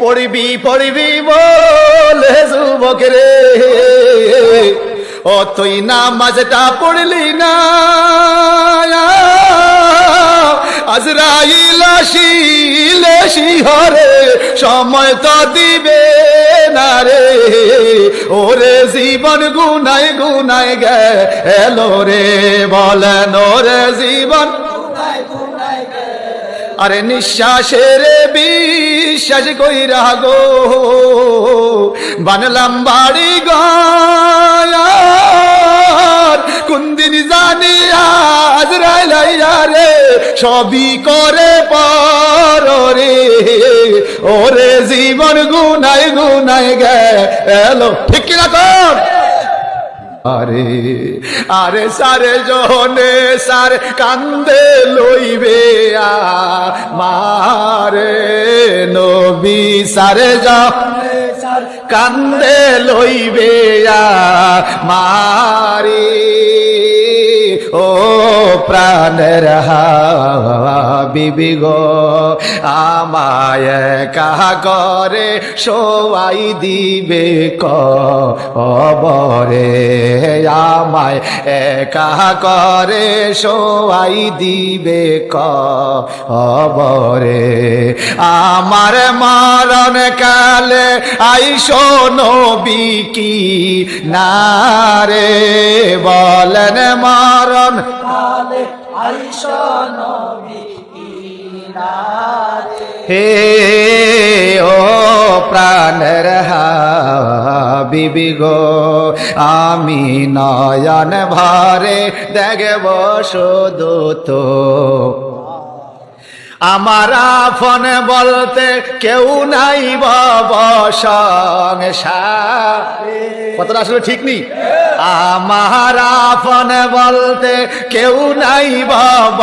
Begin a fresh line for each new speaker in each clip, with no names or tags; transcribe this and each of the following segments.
পড়বি পড়বি বলে যুবক রে। ও তুই নামাজটা পড়লি না। আজরাইল আসিলে শিহরে, সময় তো দিবে না রে। ওরে জীবন গুনায় গুনায় গে, এলো রে বলেন, ওরে জীবন আরে নিঃশ্বাসের বিশ্বাস কইরা গো, বানলাম বাড়ি গায়ার। কুন্দিন জানি আজ রাইলাইয়া রে, সবই করে পর রে ওরে জীবন গুনাই গুনাই গে এলো। ঠিক কিনা আরে আরে সারে জনে সার কান্দে লইবে। সারে সার কান্দে লইবে মারি। ও প্রাণের বিবি গো, আমায় কাহা করে সবাই দিবে কবরে আমায় একা করে সবাই দিবে কবরে আমার মরণ কালে আইসো নবী কি না রে বলেন মরণ
কালে আইসা নবী
হে ও প্রাণ প্রাণের বিবি গো। আমি নয়ন ভরে দেখব শুধু তো। আমার ফোন বলতে কেউ নাই কথাটা আসলে ঠিক নেই? আমার ফোন বলতে কেউ নাই বাব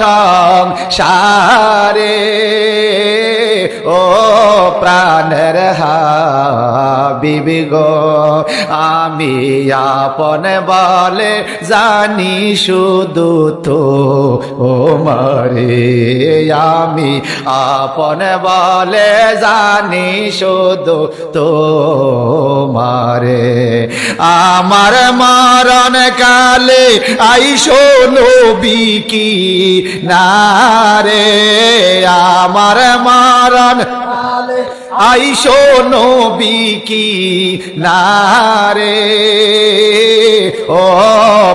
সংসারে। ও প্রাণের বিবি গো, আমি আপন বলে জানি শুধু তো, ও মারে, আমি আপন বলে জানি শুধু তো, মারে। আমার মরণ কালে আইসো নবী কি না রে? আমার মরণ আইসো নবী কি না রে ও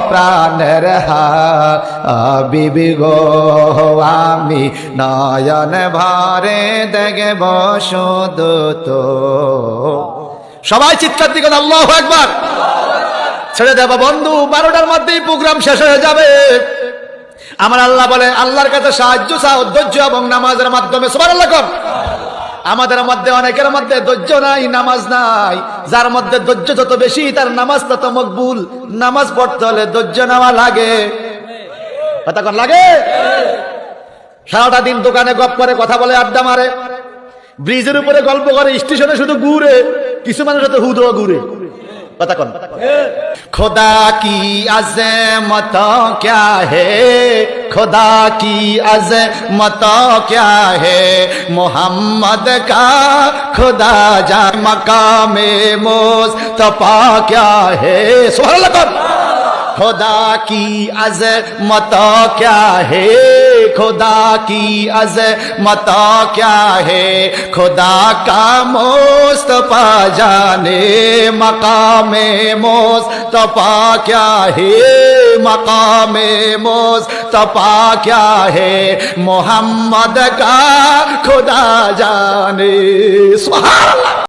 প্রাণের বিবি গো, আমি নয়ন ভারে দেখব শুধু তো সবাই চিৎকার দিকে আল্লাহ একবার ছেড়ে দেবা বন্ধু, বারোটার মধ্যেই প্রোগ্রাম শেষ হয়ে যাবে। আমার আল্লাহ বলে, আল্লাহর কাছে সাহায্য চাও, ধৈর্য এবং নামাজের মাধ্যমে সবার আল্লাহ কর। আমাদের মধ্যে অনেকের মধ্যে ধৈর্য নাই, নামাজ নাই। যার মধ্যে ধৈর্য যত বেশি, তার নামাজ তত মকবুল। নামাজ পড়তে হলে ধৈর্য নেওয়া লাগে। কথা লাগে? সারাটা দিন দোকানে গপ করে কথা বলে আড্ডা মারে। ব্রিজের উপরে গল্প করে, স্টেশনে শুধু ঘুরে। কিছু মানুষ হুদো ঘুরে। पता कौन? खुदा की अज मत क्या है? खुदा की अज मत क्या है? मोहम्मद का खुदा जा मका मकाम मोस तपा क्या है? सोहल खुदा की अज मत क्या है? خدا کی عظمتا کیا ہے؟ خدا کا مصطفیٰ جانے، مقام مصطفیٰ کیا ہے؟ مقام مصطفیٰ کیا ہے؟ محمد کا خدا جانے۔ سبحان اللہ!